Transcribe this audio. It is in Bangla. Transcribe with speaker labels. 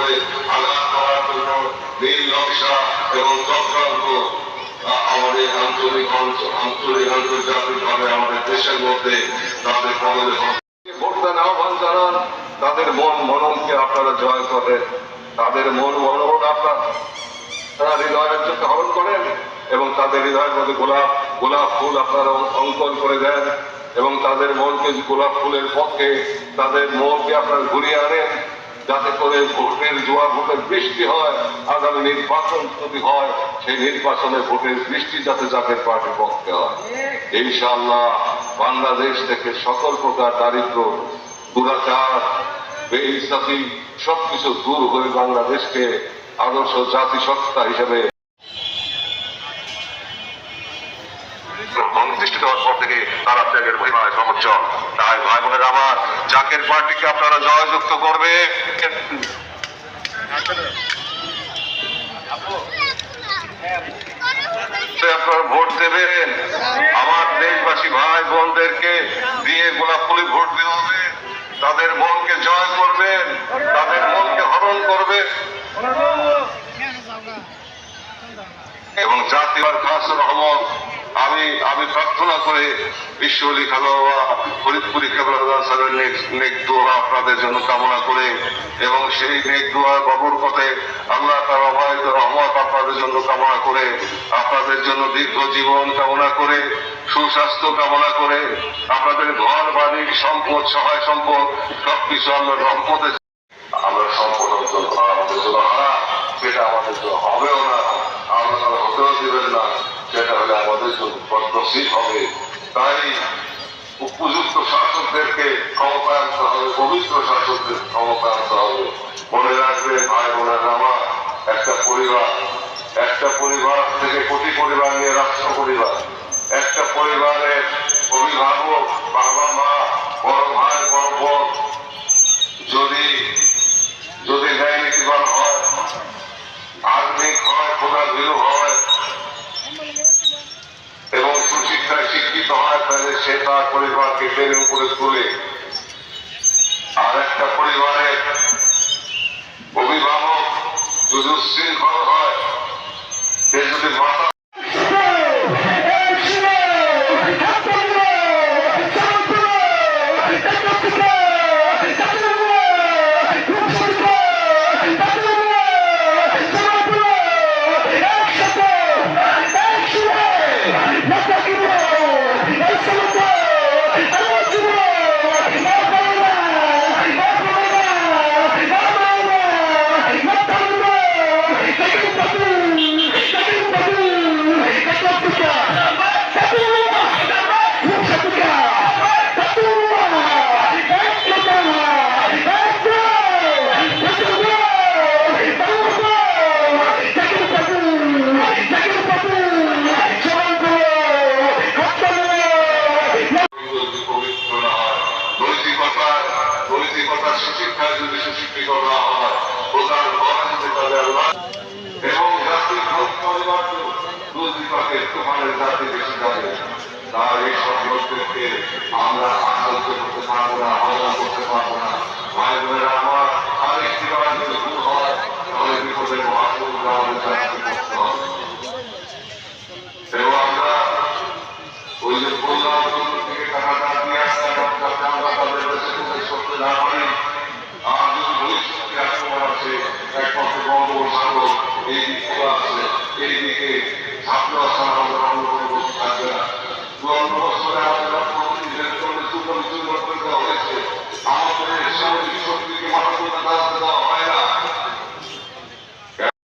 Speaker 1: উপরে আঘাত করার জন্য নীল নকশা এবং চক্রান্ত আমাদের আঞ্চলিক আঞ্চলিক আন্তর্জাতিকভাবে আমাদের দেশের মধ্যে তাদের কবলে ভোটদান আহ্বান জানান, তাদের মন মননকে আপনারা জয় করেন তাদের মন মনন আপনার হৃদয়ের চোখে হরণ করেন এবং তাদের হৃদয়ের মধ্যে গোলাপ গোলাপ ফুল আপনারা অঙ্কন করে দেন এবং তাদের মনকে গোলাপ ফুলের পক্ষে, তাদের মনকে আপনারা ঘুরিয়ে আনেন। যাতে করে ভোটের জোয়ার ভোটের বৃষ্টি হয়, আগামী নির্বাচন যদি হয়, সেই নির্বাচনে ভোটের বৃষ্টি যাতে জাতীয় পার্টি পক্ষে হয়। ইনশাআল্লাহ বাংলাদেশ থেকে সকল প্রকার দারিদ্র, দুরাচার বেইসাফি সবকিছু দূর হয়ে বাংলাদেশকে আদর্শ জাতিসত্তা হিসেবে
Speaker 2: পর থেকে তারা ত্যাগের মহিমায় সমুচ্চ। তাই ভাই বোনেরা আমার জাকের পার্টিকে আপনারা জয়যুক্ত করবে। আপনারা ভোট দেবেন। আমার দেশবাসী ভাই বোনদেরকে দিয়ে গোলাপ ফুলে ভোট হবে। তাদের মনকে জয় করবেন তাদের মনকে হরণ করবেন। এবং জাতীয় খাস রহমত আমি আমি প্রার্থনা করে বিশ্ব লিখালো ফরিদপুরি কেবলাদান সাহেবের নেক দোয়া আপনাদের জন্য কামনা করে এবং সেই নেক দোয়া বাবুর পথে আল্লাহ তার অবায়িত রহমত আপনাদের জন্য কামনা করে, আপনাদের জন্য দীর্ঘ জীবন কামনা করে, সুস্বাস্থ্য কামনা করে, আপনাদের ঘর, বাড়ি, সম্পদ, সহায় সম্পদ, সবকিছু আল্লাহর রহমতে আমরা সম্পদ অর্জন করা আমাদের জন্য হারা সেটা আমাদের জন্য হবেও না আমরা তারা হতেও দিবেন না সেটা আমাদের জন্য বদনসিব হবে। তাই উপযুক্ত শাসকদেরকে ক্ষমতা আনতে হবে, পবিত্র শাসকদের ক্ষমতা আনতে হবে। মনে রাখবে ভাই বোনের আমার, একটা পরিবার একটা পরিবার থেকে কোটি পরিবার নিয়ে রাষ্ট্র পরিবার একটা পরিবারের অভিভাবক বাবা উপরে তুলে আর একটা পরিবারের অভিভাবক যদি দুর্নীতিকে তুফানের জাতি বেশি যাবে। তার এই লোকদেরকে আমরা আশঙ্ক করতে পারব না আহ্বান করতে পারব না। ভাই বোনেরা, আমার আরেকটি বার যদি ভুল হয়, তাহলে বিপদের আমাদের জাতিকে করতে হবে। এবং আমরা ওই যে বললাম থেকে টাকাটা দিয়ে আসতে আমরা তাদের একমাত্র বঙ্গবন্ধু এই দিকগুলো আছে এই দিকে ছাত্র ছাড়া আমাদের অন্যতম বসে থাকবে না আমাদের সামাজিক শক্তি